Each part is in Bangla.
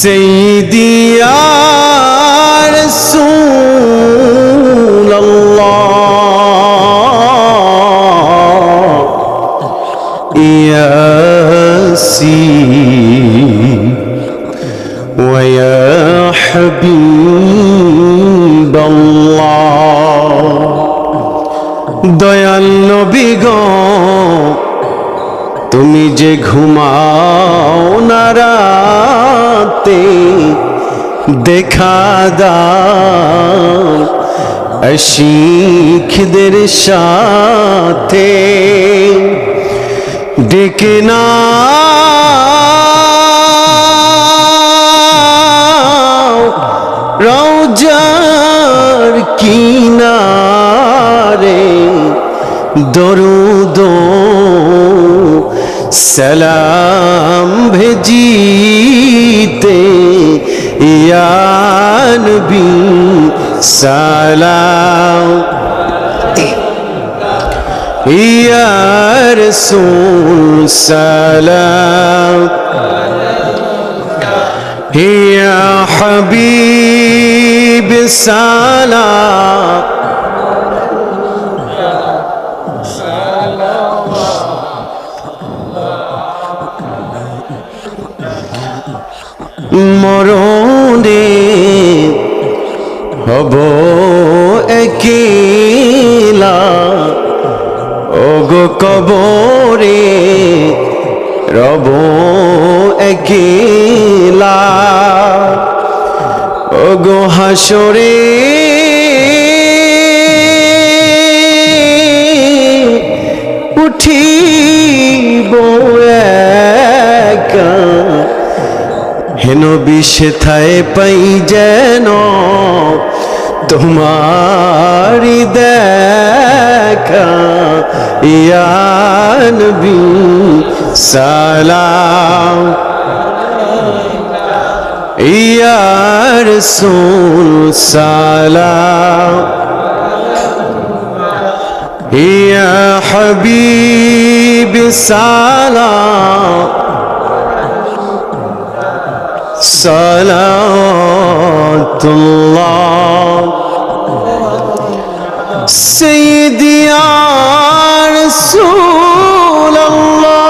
سيدي يا رسول الله يا سيدي ويا حبيب الله দয়াল নবী গো তুমি যে ঘুমাও না রাতে দেখা দাও শিখদের সাথে। ডেকে না রৌজার কিনারে। सलाम भेजीते यान भी सलाम यार सुन सलाम या हबीब सलाम মরণে হব একিলা। ওগো কবরে রব একিলা। ওগো হাসরে হেন বিষেথায় পাই যেন তোমারি দেখা। ইয়ানবি সালাম। ইয়ার সুল সালাম। ইয়া হাবিব সালাম। صلاة الله سيدي يا رسول الله.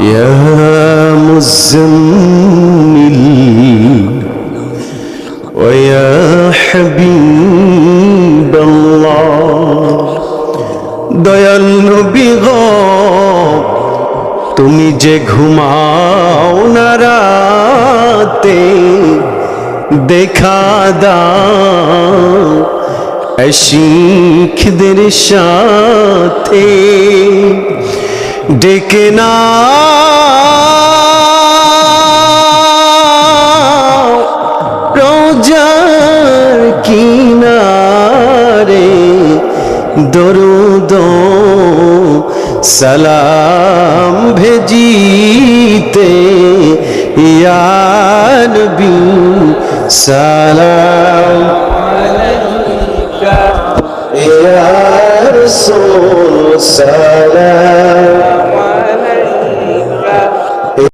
يا مزمل ويا حبيب الله. ضيال النبي তুমি যে ঘুমাও না রাতে দেখা দাও শিখদের সাথে। ডেকে না কিনারে দরুদ সালাম ভেজিতে ইয়ানবি সালাম। ইয়া রাসূল সালাম।